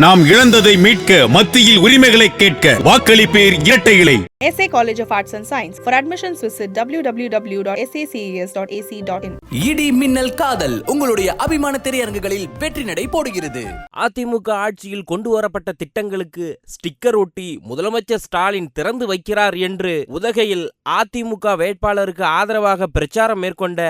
நாம் இழந்ததை மீட்க மத்தியில் உரிமைகளை கேட்க வாக்களிப்பேர் இரட்டை இலை. SA College of Arts and Science. For admissions, visit www.saces.ac.in. இடி மின்னல் காதல் உங்களுடைய அபிமான திரையரங்குகளில் வெற்றி நடை போடுகிறது அதிமுக ஆட்சியில் கொண்டு வரப்பட்ட திட்டங்களுக்கு ஸ்டிக்கர் ஒட்டி முதலமைச்சர் ஸ்டாலின் திறந்து வைக்கிறார் என்று உதகையில் அதிமுக வேட்பாளருக்கு ஆதரவாக பிரச்சாரம் மேற்கொண்ட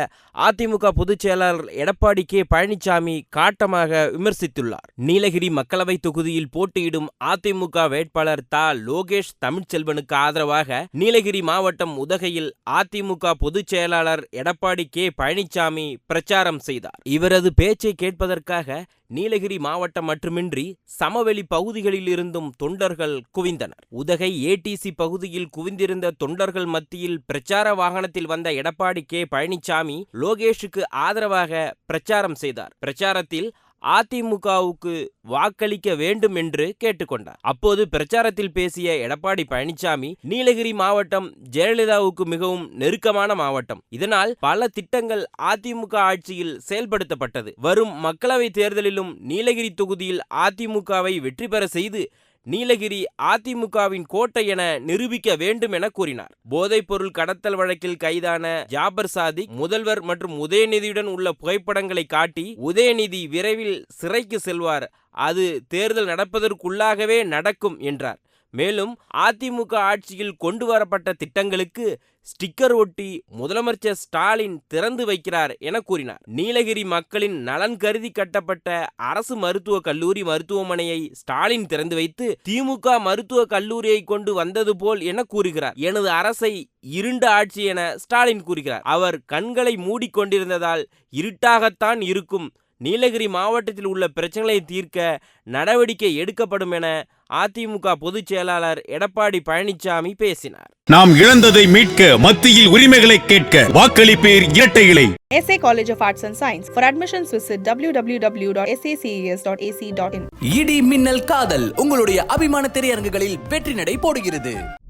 அதிமுக பொதுச் செயலாளர் எடப்பாடி கே பழனிசாமி காட்டமாக விமர்சித்துள்ளார் நீலகிரி மக்களவை தொகுதியில் போட்டியிடும் அதிமுக வேட்பாளர் தா லோகேஷ் தமிழ்ச்செல்வனுக்கு ஆதரவாக நீலகிரி மாவட்டம் உதகையில் அதிமுக பொதுச் செயலாளர் எடப்பாடி கே. பழனிசாமி பிரச்சாரம் செய்தார். இவரது பேச்சை கேட்பதற்காக நீலகிரி மாவட்டம் மட்டுமின்றி சமவெளி பகுதிகளில் இருந்தும் தொண்டர்கள் குவிந்தனர். உதகை ஏடிசி பகுதியில் குவிந்திருந்த தொண்டர்கள் மத்தியில் பிரச்சார வாகனத்தில் வந்த எடப்பாடி கே. பழனிசாமி லோகேஷுக்கு ஆதரவாக பிரச்சாரம் செய்தார். பிரச்சாரத்தில் அதிமுகவுக்கு வாக்களிக்க வேண்டும் என்று கேட்டுக்கொண்டார். அப்போது பிரச்சாரத்தில் பேசிய எடப்பாடி பழனிசாமி நீலகிரி மாவட்டம் ஜெயலலிதாவுக்கு மிகவும் நெருக்கமான மாவட்டம். இதனால் பல திட்டங்கள் அதிமுக ஆட்சியில் செயல்படுத்தப்பட்டது. வரும் மக்களவை தேர்தலிலும் நீலகிரி தொகுதியில் அதிமுகவை வெற்றி பெற செய்து நீலகிரி அதிமுகவின் கோட்டை என நிரூபிக்க வேண்டும் என கூறினார். போதைப்பொருள் கடத்தல் வழக்கில் கைதான ஜாபர் சாதிக் முதல்வர் மற்றும் உதயநிதியுடன் உள்ள புகைப்படங்களை காட்டி உதயநிதி விரைவில் சிறைக்கு செல்வார். அது தேர்தல் நடப்பதற்குள்ளாகவே நடக்கும் என்றார். மேலும் அதிமுக ஆட்சியில் கொண்டு வரப்பட்ட திட்டங்களுக்கு ஸ்டிக்கர் ஒட்டி முதலமைச்சர் ஸ்டாலின் திறந்து வைக்கிறார் என கூறினார். நீலகிரி மக்களின் நலன் கருதி கட்டப்பட்ட அரசு மருத்துவக் கல்லூரி மருத்துவமனையை ஸ்டாலின் திறந்து வைத்து திமுக மருத்துவக் கல்லூரியை கொண்டு வந்தது போல் என கூறுகிறார். எனது அரசை இருண்ட ஆட்சி என ஸ்டாலின் கூறுகிறார். அவர் கண்களை மூடிக்கொண்டிருந்ததால் இருட்டாகத்தான் இருக்கும் நீலகிரி மாவட்டத்தில் உள்ள பிரச்சனைகளை தீர்க்க நடவடிக்கை எடுக்கப்படும் என அதிமுக பொதுச் செயலாளர் எடப்பாடி பழனிசாமி பேசினார் நாம் இழந்ததை மீட்க மத்தியில் உரிமைகளை கேட்க வாக்களிப்பேர் இரட்டை இலை SA College of Arts and Science. For admissions, visit www.saces.ac.in. இடி மின்னல் காதல் உங்களுடைய அபிமான திரையரங்குகளில் வெற்றி நடை போடுகிறது